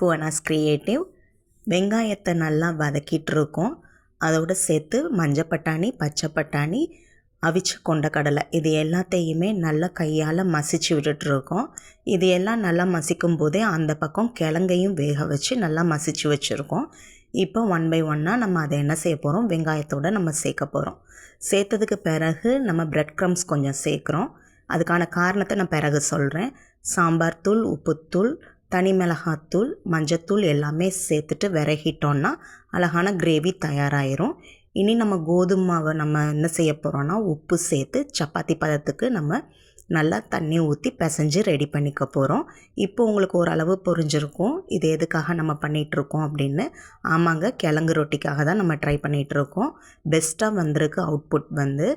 Bhuvana's creative வெங்காயத்தை நல்லா வதக்கிட்டு இருக்கோம் அதோடு சேர்த்து மஞ்சள் பட்டாணி பச்சை பட்டாணி அவிச்சு கொண்ட கடலை இது எல்லாத்தையுமே நல்லா கையால் மசிச்சு விட்டுட்ருக்கோம் இது எல்லாம் நல்லா மசிக்கும் போதே அந்த பக்கம் கிழங்கையும் வேக வச்சு நல்லா மசிச்சு வச்சுருக்கோம். இப்போ ஒன் பை ஒன்னாக நம்ம அதை என்ன செய்ய போகிறோம் வெங்காயத்தோடு நம்ம சேர்க்க போகிறோம் சேர்த்ததுக்கு பிறகு நம்ம பிரெட் க்ரம்ஸ் கொஞ்சம் சேர்க்குறோம். அதுக்கான காரணத்தை நான் பிறகு சொல்கிறேன் சாம்பார் தூள் உப்புத்தூள் தனி மிளகாத்தூள் மஞ்சத்தூள் எல்லாமே சேர்த்துட்டு விரகிட்டோன்னா அழகான கிரேவி தயாராகிரும் இனி நம்ம கோதுமை மாவை நம்ம என்ன செய்ய போகிறோன்னா உப்பு சேர்த்து சப்பாத்தி பதத்துக்கு நம்ம நல்லா தண்ணி ஊற்றி பிசைஞ்சு ரெடி பண்ணிக்க போகிறோம் இப்போ உங்களுக்கு ஓரளவு புரிஞ்சிருக்கும் இது எதுக்காக நம்ம பண்ணிகிட்ருக்கோம் அப்படின்னு. ஆமாங்க கிழங்கு ரொட்டிக்காக தான் நம்ம ட்ரை பண்ணிகிட்ருக்கோம் பெஸ்ட்டாக வந்திருக்கு அவுட்புட் வந்து.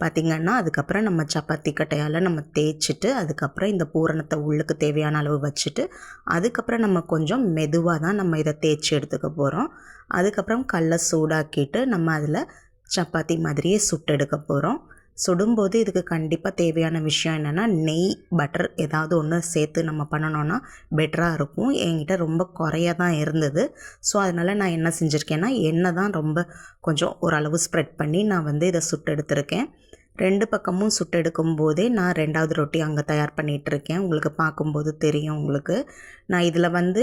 பார்த்திங்கன்னா அதுக்கப்புறம் நம்ம சப்பாத்தி கட்டையால் நம்ம தேய்ச்சிட்டு அதுக்கப்புறம் இந்த பூரணத்தை உள்ளுக்கு தேவையான அளவு வச்சுட்டு அதுக்கப்புறம் நம்ம கொஞ்சம் மெதுவாக தான் நம்ம இதை தேய்ச்சி எடுத்துக்க போகிறோம் அதுக்கப்புறம் கல்லை சூடாக்கிட்டு நம்ம அதில் சப்பாத்தி மாதிரியே சுட்டு எடுக்க போகிறோம் சுடும்போது இதுக்கு கண்டிப்பாக தேவையான விஷயம் என்னென்னா நெய் பட்டர் ஏதாவது ஒன்று சேர்த்து நம்ம பண்ணணுன்னா பெட்டராக இருக்கும். என்கிட்ட ரொம்ப குறையாக தான் இருந்தது. ஸோ அதனால் நான் என்ன செஞ்சுருக்கேன்னா எண்ணெய் தான் ரொம்ப கொஞ்சம் ஓரளவு ஸ்ப்ரெட் பண்ணி நான் வந்து இதை சுட்டு எடுத்திருக்கேன். ரெண்டு பக்கமும் சுட்டெடுக்கும் போதே நான் ரெண்டாவது ரொட்டி அங்கே தயார் பண்ணிகிட்ருக்கேன் உங்களுக்கு பார்க்கும்போது தெரியும் உங்களுக்கு. நான் இதில் வந்து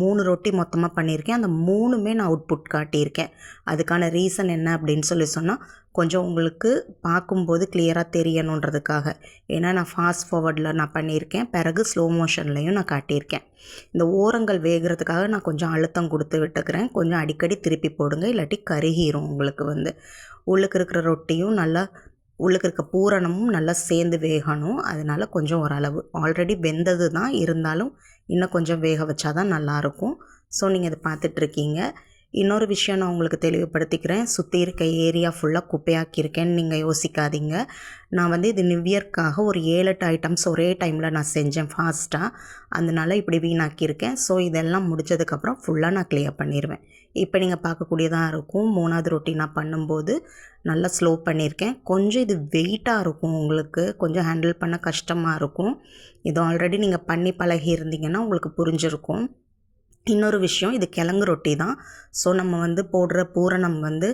மூணு ரொட்டி மொத்தமாக பண்ணியிருக்கேன். அந்த மூணுமே நான் அவுட்புட் காட்டியிருக்கேன். அதுக்கான ரீசன் என்ன அப்படின்னு சொல்லி சொன்னால் கொஞ்சம் உங்களுக்கு பார்க்கும்போது கிளியராக தெரியணுன்றதுக்காக. ஏன்னா நான் ஃபாஸ்ட் ஃபார்வர்டில் நான் பண்ணியிருக்கேன். பிறகு ஸ்லோ மோஷன்லேயும் நான் காட்டியிருக்கேன். இந்த ஓரங்கள் வேகிறதுக்காக நான் கொஞ்சம் அழுத்தம் கொடுத்து விட்டுக்கிறேன். கொஞ்சம் அடிக்கடி திருப்பி போடுங்க. இல்லாட்டி கருகிரும் உங்களுக்கு வந்து. உள்ளுக்கு இருக்கிற ரொட்டியும் நல்லா உள்ளுக்கு இருக்க பூரணமும் நல்லா சேர்ந்து வேகணும். அதனால் கொஞ்சம் ஓரளவு. ஆல்ரெடி வெந்தது தான் இருந்தாலும் இன்னும் கொஞ்சம் வேக வச்சா தான் நல்லாயிருக்கும். ஸோ நீங்கள் இதை பார்த்துட்ருக்கீங்க. இன்னொரு விஷயம் நான் உங்களுக்கு தெளிவுபடுத்திக்கிறேன். சுற்றி இருக்க ஏரியா ஃபுல்லாக குப்பையாக்கியிருக்கேன்னு நீங்கள் யோசிக்காதீங்க. நான் வந்து இது நிவ்யர்க்காக ஒரு ஏழு எட்டு ஐட்டம்ஸ் ஒரே டைமில் நான் செஞ்சேன் ஃபாஸ்ட்டாக அதனால் இப்படி வீணாக்கியிருக்கேன். ஸோ இதெல்லாம் முடிஞ்சதுக்கப்புறம் ஃபுல்லாக நான் கிளியர் பண்ணிடுவேன் இப்போ நீங்கள் பார்க்கக்கூடியதாக இருக்கும். மூணாவது ரொட்டி நான் பண்ணும்போது நல்லா ஸ்லோ பண்ணியிருக்கேன். கொஞ்சம் இது வெயிட்டாக இருக்கும் உங்களுக்கு. கொஞ்சம் ஹேண்டில் பண்ண கஷ்டமாக இருக்கும். இது ஆல்ரெடி நீங்கள் பண்ணி பழகி இருந்தீங்கன்னா உங்களுக்கு புரிஞ்சிருக்கும். இன்னொரு விஷயம் இது கிழங்கு ரொட்டி தான். ஸோ நம்ம வந்து போடுற பூரணம் வந்து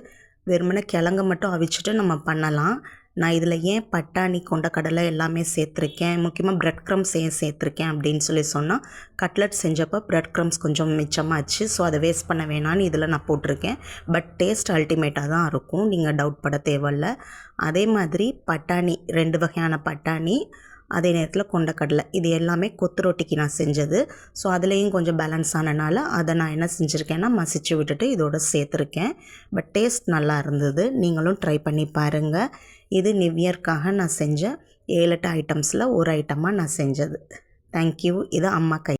வெறுமனே கிழங்கு மட்டும் அவிச்சிட்டு நம்ம பண்ணலாம். நான் இதில் ஏன் பட்டாணி கொண்டக்கடலை எல்லாமே சேர்த்துருக்கேன். முக்கியமாக ப்ரெட் க்ரம்ஸ் ஏன் சேர்த்துருக்கேன் அப்படின்னு சொல்லி சொன்னால் கட்லட் செஞ்சப்போ ப்ரெட் க்ரம்ஸ் கொஞ்சம் மிச்சமாச்சு ஸோ அதை வேஸ்ட் பண்ண வேணான்னு இதில் நான் போட்டிருக்கேன். பட் டேஸ்ட் அல்டிமேட்டாக தான் இருக்கும். நீங்கள் டவுட் பட தேவையில்ல. அதே மாதிரி பட்டாணி ரெண்டு வகையான பட்டாணி. அதே நேரத்தில் கொண்டக்கடலை. இது எல்லாமே கொத்து ரொட்டிக்கு நான் செஞ்சது. ஸோ அதுலேயும் கொஞ்சம் பேலன்ஸ் ஆனனால அதை நான் என்ன செஞ்சுருக்கேன்னா மசிச்சு விட்டுட்டு இதோட சேர்த்துருக்கேன். பட் டேஸ்ட் நல்லா இருந்தது. நீங்களும் ட்ரை பண்ணி பாருங்கள் இது நிவ்யர்க்காக நான் செஞ்ச ஏழு எட்டு ஐட்டம்ஸில் ஒரு ஐட்டமாக நான் செஞ்சது. தேங்க்யூ இது அம்மா கை